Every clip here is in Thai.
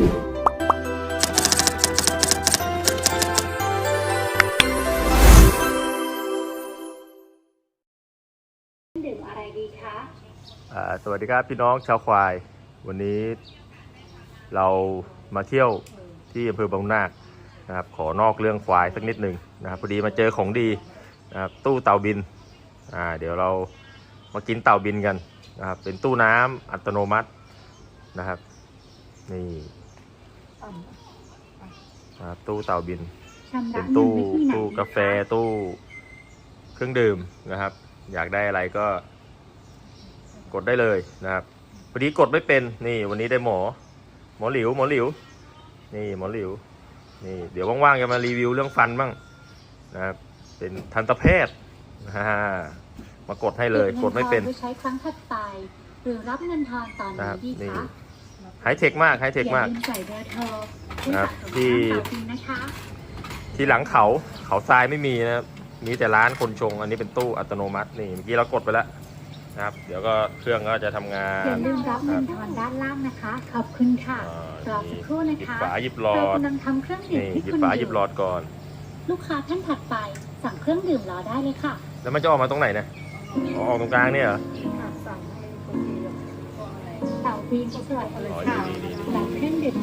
ดื่มอะไรดีคะอ่าสวัสดีครับพี่น้องชาวควาย วันนี้เรามาเที่ยวที่อำเภอบางนาคนะครับขอนอกเรื่องควายสักนิดหนึ่งนะครับพอดีมาเจอของดีนะครับตู้เต่าบินอ่าเดี๋ยวเรามากินเต่าบินกันนะครับเป็นตู้น้ำอัตโนมัตินะครับนี่ นะครับตู้เต่าบินชำเป็ระนเงินตู้ไปที่ไหนตู้กาแฟตู้เครื่องดื่มนะครับ อยากได้อะไรก็กดได้เลยนะครับพอดีกดไม่เป็นนี่วันนี้ได้หมอ หมอหลิวหมอหลิว นี่หมอหลิวนี่เดี๋ยวว่างๆจะมารีวิวเรื่องฟันบ้างนะครับเป็นทันตแพทย์อ่ามากดให้เลยกดไม่เป็นก็บงิทอนไว้ใช้ครั้งถัดไป หรือรับเงินทอนตอนนะคนี้รับดีนี่คะ ไฮเทคมากไฮเทคมาก อย่าลืมใส่เบอร์โทรผู้ครับสะสมที่ น้ำเต่าบินนะคะที่หลังเขาเขาทรายไม่มีนะครับมีแต่ร้านคนชง อันนี้เป็นตู้อัตโนมัตินี่เมื่อกี้เรากดไปแล้วนะครับ เดี๋ยวก็เครื่องก็จะทำงาอย่าน ลืมรับเงินทอนด้านล่างนะคะ ขอบคุณค่ะอ่ารอสักครู่นะหยิบคะฝาหยิบหลอเราด กำลังทำเครื่องดื่มนี่ที่หยิบคุณฝาอหยิบยู่หลอดก่อน ลูกค้าท่านถัดไป สั่งเครื่องดื่มรอได้เลยค่ะแล้วมันจะออกมาตรงไหนเนี่ยอ๋อออกตรงกลางเนี่ยเหรอ เต่าบินสวยเลยอ๋อค่ะดีดีดีรับเครื่องดื่ม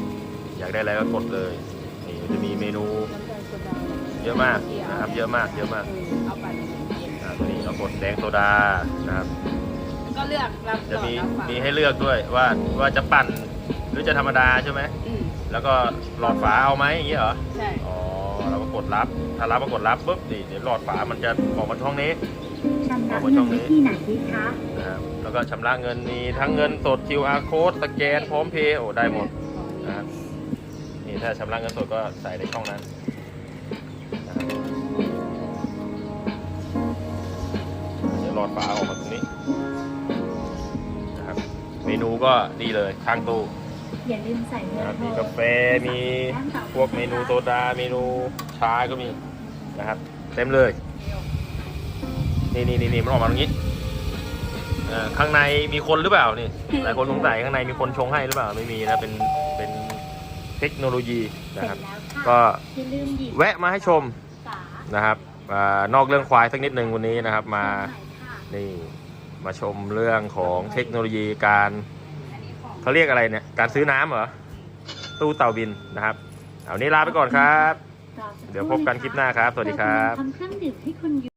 อยากได้อะไรก็กดเลยนี่มันจะมีเมนู เยอะมากนะครับเยอะมากเยอะมากเอาไปอ่าตัวนี้เรากดแดงโซดานะครับ ก็เลือกรับจะมีก่อนรับฝากมีให้เลือกด้วยว่าว่าจะปั่นหรือจะธรรมดาใช่ไหมอืมแล้วก็หลอดฝาเอาไหมอย่างนี้เหรอ ใช่ อ๋อเราก็กดรับ ถ้ารับก็กดรับปุ๊บนี่เดี๋ยวหลอดฝามันจะออกมาช่องนี้ ชำระเงินวิธีไหนดีคะนะครับแล้วก็ชำระเงินมีทั้งเงินสด QR code สแกนพร้อมเพย์โอ้ได้หมดนะครับนี่ถ้าชำระเงินสดก็ใส่ในช่องนั้นนะครับเดี๋ยวหลอดฝาออกมาตรงนี้นะครับเมนูก็ดีเลยข้างตู้อย่าลืมใส่เบอนะครับร์โทรมีกาแฟมีพวกเมนูโซดาเมนูชาก็มีนะครับ เต็มเลย นี่นี่นี่นี่มันออกมาตรงนี้เอ่อข้างในมีคนหรือเปล่านี่หลายคนสงสัยข้างในมีคนชงให้หรือเปล่าไม่มีนะเป็นเป็นเทคโนโลยีเสร็นะจครับแล้วค่ะก็อย่าลืมหยิบแวะมาให้ชมฝานะครับอานอกเรื่องควายสักนิดหนึ่งวันนี้นะครับ มาใส่ค่ะนี่มาชมเรื่องของเทคโนโลยีการเขาเรียกอะไรเนี่ยการซื้อน้ำเหรอตู้เต่าบินนะครับเอานี้ลาไปก่อนครับรอสักครู่เดี๋ยวพบกันคลิปหน้าครับ สวัสดีครับ